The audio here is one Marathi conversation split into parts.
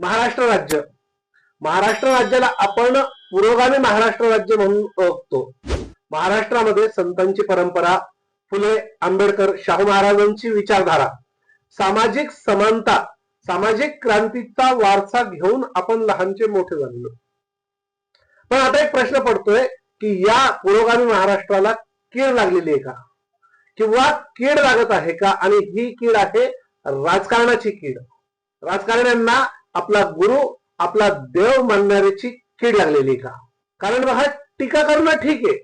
महाराष्ट्र राज्य. महाराष्ट्र राज्याला आपण पुरोगामी महाराष्ट्र राज्य म्हणून ओळखतो. महाराष्ट्रामध्ये संतांची परंपरा फुले आंबेडकर शाहू महाराजांची विचारधारा सामाजिक समानता सामाजिक क्रांतीचा वारसा घेऊन आपण लहानचे मोठे झालेलो. पण आता एक प्रश्न पडतोय की या पुरोगामी महाराष्ट्राला कीड लागलेली आहे का? किंवा कीड लागत आहे का? आणि ही कीड आहे राजकारणाची कीड. राजकारण्यांना आपला गुरु आपला देव मानणाऱ्याची कीड लागलेली का? कारण बघा टीका करणं ठीक आहे.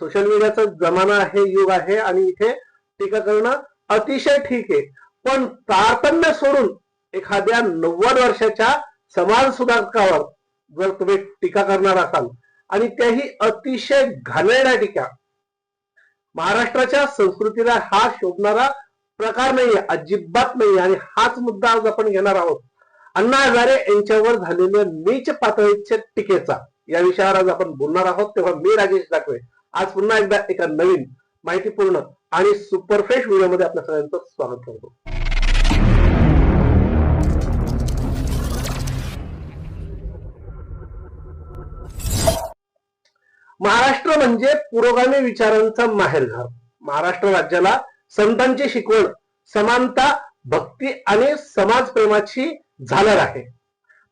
सोशल मीडियाचा जमाना आहे युग आहे आणि इथे टीका करणं अतिशय ठीक आहे. पण तारतम्य सोडून एखाद्या नव्वद वर्षाच्या समाज सुधारकावर जर तुम्ही टीका करणार असाल आणि त्याही अतिशय घाणेरड्या टीका महाराष्ट्राच्या संस्कृतीला हा शोभणारा प्रकार नाहीये अजिबात नाही आणि हाच मुद्दा आज आपण घेणार आहोत. अण्णा हजारे यांच्यावर झालेल्या नीच पातळीच्या टीकेचा या विषयावर आज आपण बोलणार आहोत. तेव्हा मी राजेश दाखवे. आज पुन्हा एकदा एका नवीन माहितीपूर्ण आणि सुपरफ्रेश व्हिडिओमध्ये आपल्या सगळ्यांचं स्वागत करतो. महाराष्ट्र म्हणजे पुरोगामी विचारांचा माहेरघर. महाराष्ट्र राज्याला संतांची शिकवण समानता भक्ती आणि समाजप्रेमाची झालर आहे.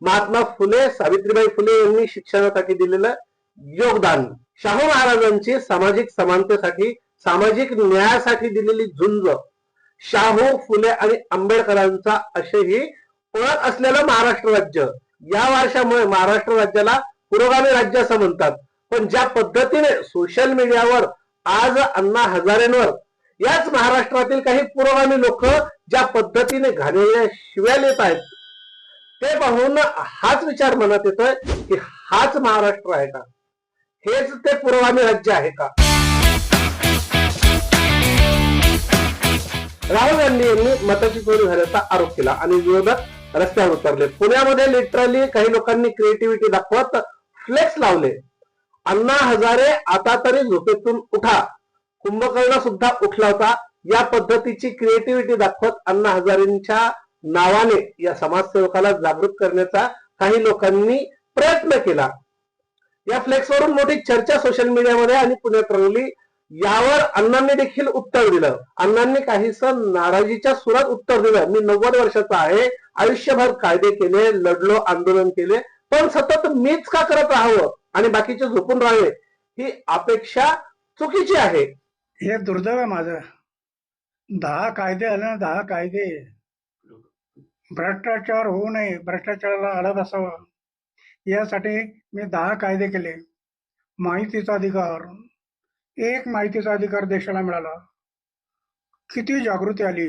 महात्मा फुले सावित्रीबाई फुले यांनी शिक्षणासाठी दिलेलं योगदान. शाहू महाराजांची सामाजिक समानतेसाठी सामाजिक न्यायासाठी दिलेली झुंज. शाहू फुले आणि आंबेडकरांचा असेही ओळख असलेलं महाराष्ट्र राज्य. या वर्षामुळे महाराष्ट्र राज्याला पुरोगामी राज्य असं म्हणतात. पण ज्या पद्धतीने सोशल मीडियावर आज अण्णा हजारेंवर याच महाराष्ट्रातील काही पुरोगामी लोक ज्या पद्धतीने घाणेऱ्या शिव्या येत आहेत ते पाहून हाच विचार मनात येतोय की हाच महाराष्ट्र आहे का? हेच ते पुरोगामी राज्य आहे का? राहुल गांधी यांनी मताची चोरी झाल्याचा आरोप केला आणि विरोधक रस्त्यावर उतरले. पुण्यामध्ये लिटरली काही लोकांनी क्रिएटिव्हिटी दाखवत फ्लेक्स लावले. अण्णा हजारे आता तरी झोपेतून उठा. कुंभकर्ण सुद्धा उठला होता. या पद्धतीची क्रिएटिव्हिटी दाखवत अण्णा हजारेंच्या नावाने या समाजसेवकाला जागृत करण्याचा काही लोकांनी प्रयत्न केला. या फ्लेक्सवरून मोठी चर्चा सोशल मीडियामध्ये आणि पुण्यात रंगली. यावर अण्णांनी देखील उत्तर दिलं. अण्णांनी काहीस नाराजीच्या सुरात उत्तर दिलं. मी नव्वद वर्षाचा आहे. आयुष्यभर कायदे केले लढलो आंदोलन केले. पण सतत मीच का करत राहावं? आणि बाकीचे झोपून राहावे? ही अपेक्षा चुकीची आहे. हे दुर्दैव आहे माझं. दहा कायदे आले ना दहा कायदे. भ्रष्टाचार होऊ नये भ्रष्टाचाराला आळा असावा यासाठी मी दहा कायदे केले. माहितीचा अधिकार. एक माहितीचा अधिकार देशाला मिळाला. किती जागृती आली.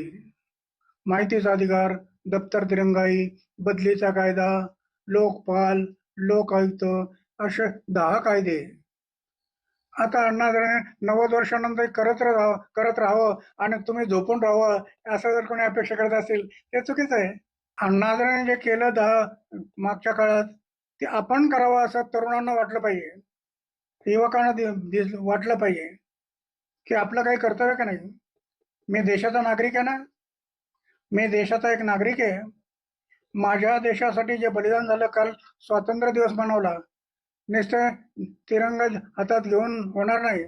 माहितीचा अधिकार दप्तर तिरंगाई बदलीचा कायदा लोकपाल लोक आयुक्त असे दहा कायदे. आता अण्णा जर नव्वद वर्षानंतर करत राहावं करत राहावं आणि तुम्ही झोपून राहावं असं जर कोणी अपेक्षा करत असेल ते चुकीचं आहे. अण्णा जे केलं दहा मागच्या काळात ते आपण करावं असं तरुणांना वाटलं पाहिजे. युवकांना दि- वाटलं पाहिजे की आपलं काही कर्तव्य का नाही? मी देशाचा नागरिक आहे ना? मी देशाचा एक नागरिक आहे. माझ्या देशासाठी जे बलिदान झालं काल स्वातंत्र्य दिवस मनवला निश्चय तिरंगा हातात घेऊन होणार नाही.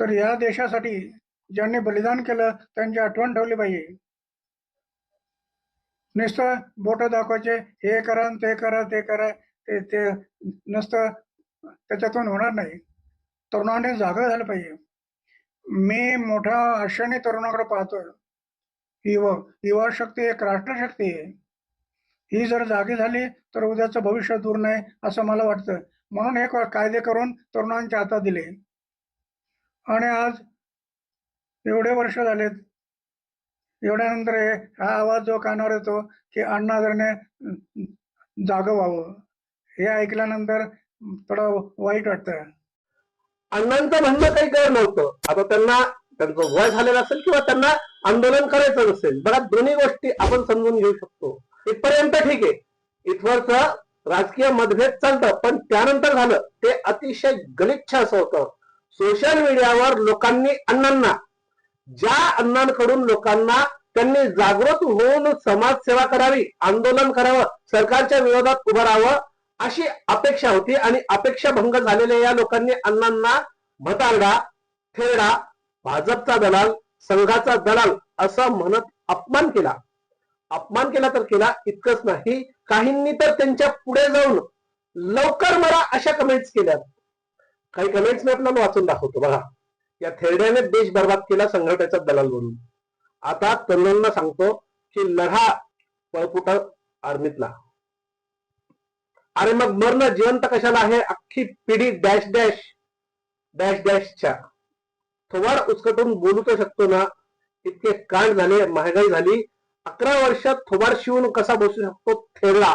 तर या देशासाठी ज्यांनी बलिदान केलं त्यांची आठवण ठेवली पाहिजे. नुसतं बोटं दाखवायचे हे करा ते करा ते करा ते ते नुसतं त्याच्यातून होणार नाही. तरुणाने जागा झालं पाहिजे. मी मोठ्या आशेने तरुणाकडे पाहतोय. युवक युवा शक्ती एक राष्ट्रशक्ती आहे. ही जर जागी झाली तर उद्याचं भविष्य दूर नाही असं मला वाटतं. म्हणून हे कायदे करून तरुणांच्या हातात दिले. आणि आज एवढे वर्ष झालेत एवढ्यानंतर हे हा आवाज जो कानावर येतो की अण्णा हजारेने जाग व्हावं हे ऐकल्यानंतर थोडं वाईट वाटतं. अण्णांचं म्हणणं काही गैर नव्हतं. आता त्यांना त्यांचं वय झालेलं असेल किंवा त्यांना आंदोलन करायचं नसेल बघा दोन्ही गोष्टी आपण समजून घेऊ शकतो. इथपर्यंत ठीक आहे. इथवरच राजकीय मतभेद चालतं पण त्यानंतर झालं. ते अतिशय गलिच्छ असं होतं. सोशल मीडियावर लोकांनी अण्णांना ज्या अण्णांकडून लोकांना त्यांनी जागृत होऊन समाजसेवा करावी आंदोलन करावं सरकारच्या विरोधात उभं राहावं अशी अपेक्षा होती आणि अपेक्षा भंग झालेल्या या लोकांनी अण्णांना भतारडा थेरडा भाजपचा दलाल संघाचा दलाल असं म्हणत अपमान केला. अपमान केला तर केला इतकंच नाही काहींनी तर त्यांच्या पुढे जाऊन लवकर मरा अशा कमेंट्स केल्या काही कमेंट्स मी आपल्याला वाचून दाखवतो. बघा. या थेरड्याने देश बर्बाद केला संघटनेचा दलाल म्हणून. आता तरुणांना सांगतो की लढा पळपुटा आर्मीतला. अरे मग मरण जिवंत कशाला आहे? अख्खी पिढी डॅश डॅश डॅश डॅशच्या. थोवाड उचकटून बोलू तर शकतो ना? इतके कांड झाले महागाई झाली. अकरा वर्षात थोबार शिवून कसा बसू शकतो थेरडा?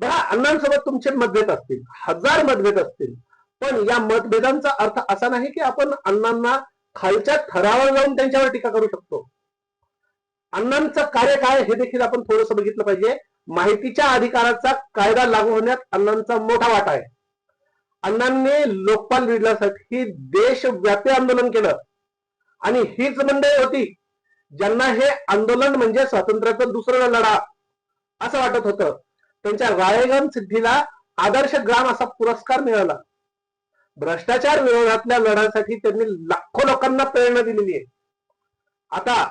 बघा अण्णांसोबत तुमचे मतभेद असतील. हजार मतभेद असतील. पण या मतभेदांचा अर्थ असा नाही की आपण अण्णांना खालच्या थरावर जाऊन त्यांच्यावर टीका करू शकतो. अण्णांचं कार्य काय हे देखील आपण थोडस बघितलं पाहिजे. माहितीच्या अधिकाराचा कायदा लागू होण्यात अण्णांचा मोठा वाटा आहे. अण्णांनी लोकपाल बिडण्यासाठी देशव्यापी आंदोलन केलं. आणि हीच मंडळी होती ज्यांना हे आंदोलन म्हणजे स्वातंत्र्याचा दुसरा लढा असं वाटत होतं. त्यांच्या राळेगण सिद्धीला आदर्श ग्राम असा पुरस्कार मिळाला. भ्रष्टाचार विरोधातल्या लढ्यासाठी त्यांनी लाखो लोकांना प्रेरणा दिलेली आहे. आता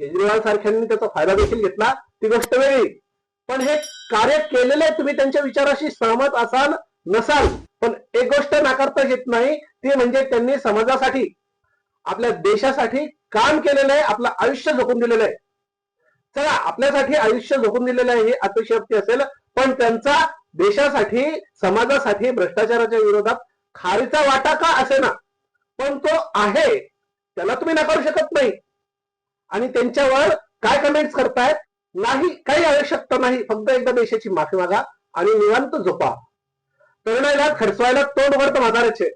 केजरीवाल सारख्यांनी त्याचा फायदा देखील घेतला ती गोष्ट वेगळी. पण हे कार्य केलेलं आहे तुम्ही त्यांच्या विचाराशी सहमत असाल नसाल पण एक गोष्ट नाकारता येत नाही ती म्हणजे त्यांनी समाजासाठी आपल्या देशासाठी काम केलेलं आहे आपलं आयुष्य झोकून दिलेलं आहे. चला आपल्यासाठी आयुष्य झोकून दिलेलं आहे ही अतिशयोक्ती असेल पण त्यांचा देशासाठी समाजासाठी भ्रष्टाचाराच्या विरोधात खारीचा वाटा का असे ना पण तो आहे. त्याला तुम्ही नाकारू शकत नाही. आणि त्यांच्यावर काय कमेंट्स करतायत? नाही काही आवश्यकता नाही. फक्त एकदा देशाची माफी मागा आणि निवांत झोपा. तरुणाईला खडसवायला तोंड वरत म्हाताऱ्याचे.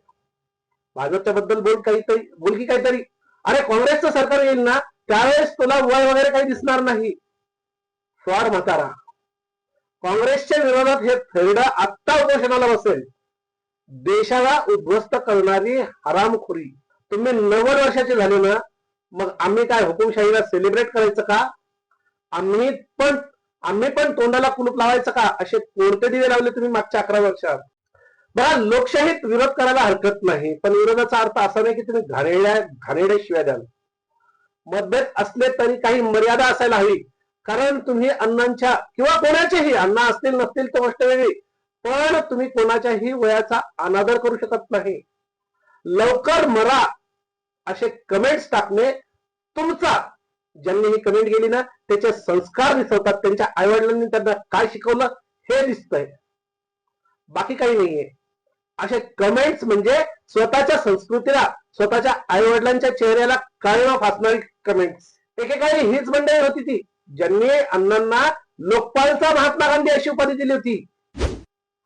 भाजपच्या बद्दल बोल काहीतरी बोल की काहीतरी. अरे काँग्रेसचं सरकार येईल ना? त्यावेळेस तुला वय वगैरे काही दिसणार नाही. फ्रॉड म्हातारा. काँग्रेसच्या विरोधात हे फेरडा आत्ता उपोषणाला बसेल. देशाला उद्ध्वस्त करणारी हरामखोरी. तुम्ही नव्वद वर्षाचे झाले ना मग आम्ही काय हुकुमशाहीला सेलिब्रेट करायचं का? आम्ही पण आम्ही पण तोंडाला कुलूप लावायचं का? असे कोणते दिवे लावले तुम्ही मागच्या अकरा वर्षात? बघा लोकशाहीत विरोध करायला हरकत नाही पण विरोधाचा अर्थ असा नाही की तुम्ही घाणेड्या घाणेरड्या शिवाय द्याल. मतभेद असले तरी काही मर्यादा असायला हवी. कारण तुम्ही अण्णांच्या किंवा कोणाचेही अण्णा असतील नसतील तर गोष्ट वेगळी. पण तुम्ही कोणाच्याही वयाचा अनादर करू शकत नाही. लवकर मरा असे कमेंट्स टाकणे तुमचा. ज्यांनी ही कमेंट केली ना त्याचे संस्कार दिसवतात त्यांच्या आईवडिलांनी त्यांना काय शिकवलं हे दिसतंय. बाकी काही नाहीये. असे कमेंट्स म्हणजे स्वतःच्या संस्कृतीला स्वतःच्या आईवडिलांच्या चेहऱ्याला काळीमा फासणारी कमेंट्स एकेकाळी हीच मंडळी होती ती. ज्यांनी अण्णांना लोकपालचा महात्मा गांधी अशी उपाधी दिली होती.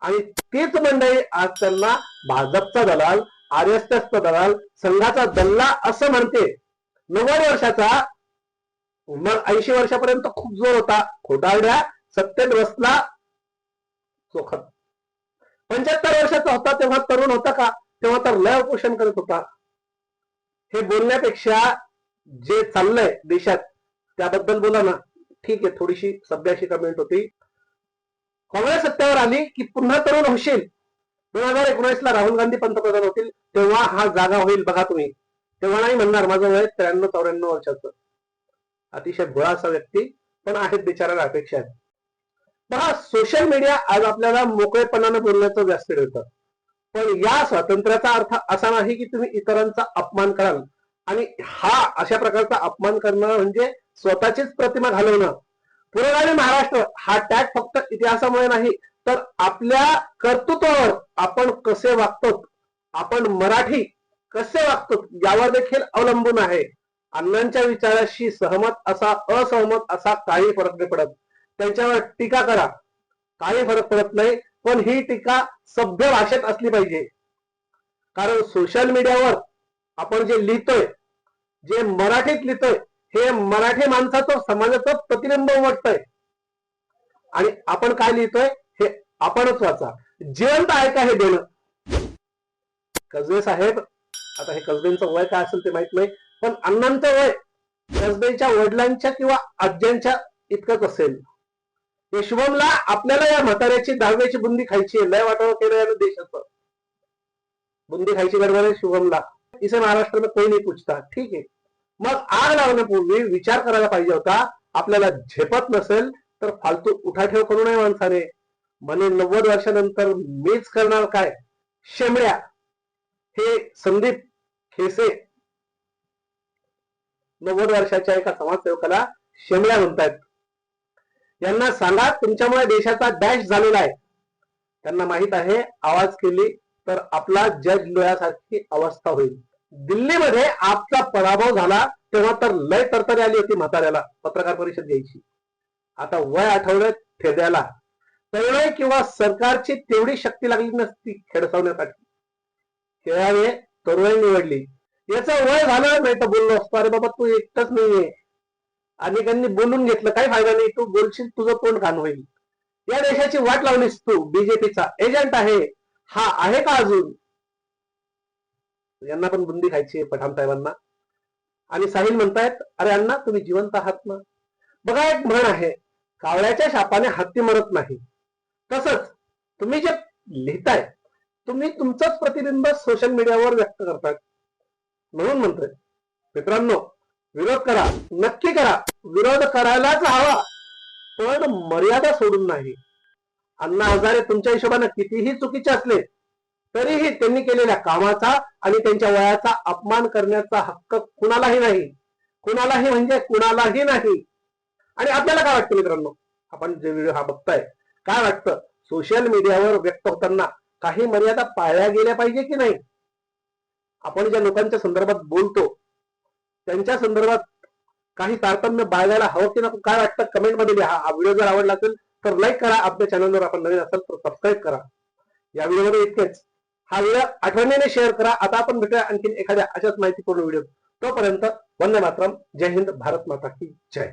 आणि तीच मंडळी आज त्यांना भाजपचा दलाल आर एस एसचा दलाल संघाचा दल्ला असं म्हणते नव्वद वर्षाचा मग ऐंशी वर्षापर्यंत खूप जोर होता. खोटारड्या सत्तेत बसला चोखत. पंच्याहत्तर वर्षाचा होता तेव्हा तरुण होता का? तेव्हा तर लय उपोषण करत होता. हे बोलण्यापेक्षा जे चाललंय देशात त्याबद्दल बोला ना. ठीक आहे थोडीशी सभ्याशी कमेंट होती. काँग्रेस सत्तेवर आली की पुन्हा तरुण होशील. दोन हजार एकोणीस ला राहुल गांधी पंतप्रधान होतील तेव्हा हा जागा होईल बघा तुम्ही. तेव्हा नाही म्हणणार माझं वय त्र्याण्णव चौऱ्याण्णव वर्षाचं. अतिशय भोळा असा व्यक्ती पण आहेत बिचाराला अपेक्षा आहेत. बघा सोशल मीडिया आज आपल्याला मोकळेपणानं बोलण्याचं व्यासपीठ होतं पण या स्वातंत्र्याचा अर्थ असा नाही की तुम्ही इतरांचा अपमान कराल. आणि हा अशा प्रकारचा अपमान करणं म्हणजे स्वतःचीच प्रतिमा घालवणं. पुरोगामी महाराष्ट्र हा टॅग फक्त इतिहासामुळे नाही तर आपल्या कर्तृत्वावर आपण कसे वागतो आपण मराठी कसे वागतो यावर देखील अवलंबून आहे. अण्णांच्या विचाराशी सहमत असा असहमत असा काही फरक नाही पडत. त्यांच्यावर टीका करा. काही फरक पडत नाही पण ही टीका सभ्य भाषेत असली पाहिजे. कारण सोशल मीडियावर आपण जे लिहितोय जे मराठीत लिहितोय हे मराठी माणसाचं समाजाचं प्रतिबिंब उमटतंय. आणि आपण काय लिहितोय? हे आपणच वाचा. जिवंत आहे का हे देणं? कसबे साहेब आता हे कसबेंचं वय काय असेल ते माहीत नाही पण अण्णांचं वय कसबेच्या वडिलांच्या किंवा आज्यांच्या इतकंच असेल. हे शुभमला आपल्याला या म्हाताऱ्याची दहाव्याची बुंदी खायची आहे. लय वाटावं केलं यानं देशाचं. बुंदी खायची गडबड आहे शुभमला. इसे महाराष्ट्र में कोई नहीं पूछता. ठीक आहे. मग आग लावण्यापूर्वी विचार करायला पाहिजे होता. आपल्याला झेपत नसेल तर फालतू उठाठेव करू नये माणसाने. म्हणे नव्वद वर्षानंतर मीच करणार काय? शेमड्या हे संदीप खेसे. नव्वद वर्षाच्या एका समाजसेवकाला शेमड्या म्हणतायत. यांना सांगा तुमच्यामुळे देशाचा डॅश झालेला आहे. त्यांना माहीत आहे आवाज केली तर आपला जज लोयासारखी अवस्था होईल. दिल्लीमध्ये आपचा पराभव झाला तेव्हा तर लय तरतरी आली होती म्हाताऱ्याला पत्रकार परिषद घ्यायची. आता वय आठवड्यात ठेद्याला तेवढे किंवा सरकारची तेवढी शक्ती लागली नसती खेडसावण्यासाठी. खेळावे तरुणाई निवडली. याचं वय झालं नाही तर बोललो असतो अरे बाबा तू एकटाच नाहीये. अनेकांनी बोलून घेतलं काही फायदा नाही तू बोलशील तुझं तोंड घाण होईल. या देशाची वाट लावलीस तू बीजेपीचा एजंट आहे. हा आहे का अजून? यांना पण बुंदी खायची आहे पठाण साहेबांना. आणि साहिल म्हणतायत अरे अण्णा तुम्ही जिवंत आहात ना? बघा एक म्हण आहे कावळ्याच्या शापाने हत्ती मरत नाही. तसंच तुम्ही जे लिहिताय तुम्ही तुमचंच प्रतिबिंब सोशल मीडियावर व्यक्त करताय. म्हणून म्हणतोय मित्रांनो विरोध करा नक्की करा. विरोध करायलाच हवा पण मर्यादा सोडून नाही. अण्णा हजारे तुमच्या हिशोबाने कितीही चुकीचे असले तरीही त्यांनी केलेल्या कामाचा आणि त्यांच्या वयाचा अपमान करण्याचा हक्क कुणालाही नाही. कुणालाही म्हणजे कुणालाही नाही. आणि आपल्याला काय वाटतं मित्रांनो? आपण जे व्हिडिओ हा बघताय काय वाटतं? सोशल मीडियावर व्यक्त होताना काही मर्यादा पाळल्या गेल्या पाहिजे की नाही? आपण ज्या लोकांच्या संदर्भात बोलतो त्यांच्या संदर्भात काही तारतम्य बाळगायला हवं की नको काय वाटतं? कमेंटमध्ये लिहा. हा व्हिडिओ जर आवडला असेल तर लाईक करा. आपल्या चॅनलवर आपण नवीन असाल तर सबस्क्राईब करा. या व्हिडिओमध्ये इतकेच. हा व्हिडिओ आठवणीने शेअर करा. आता आपण भेटूया आणखी एखाद्या अशाच माहितीपूर्ण व्हिडिओ तोपर्यंत वंदे मातरम. जय हिंद भारत माता की जय.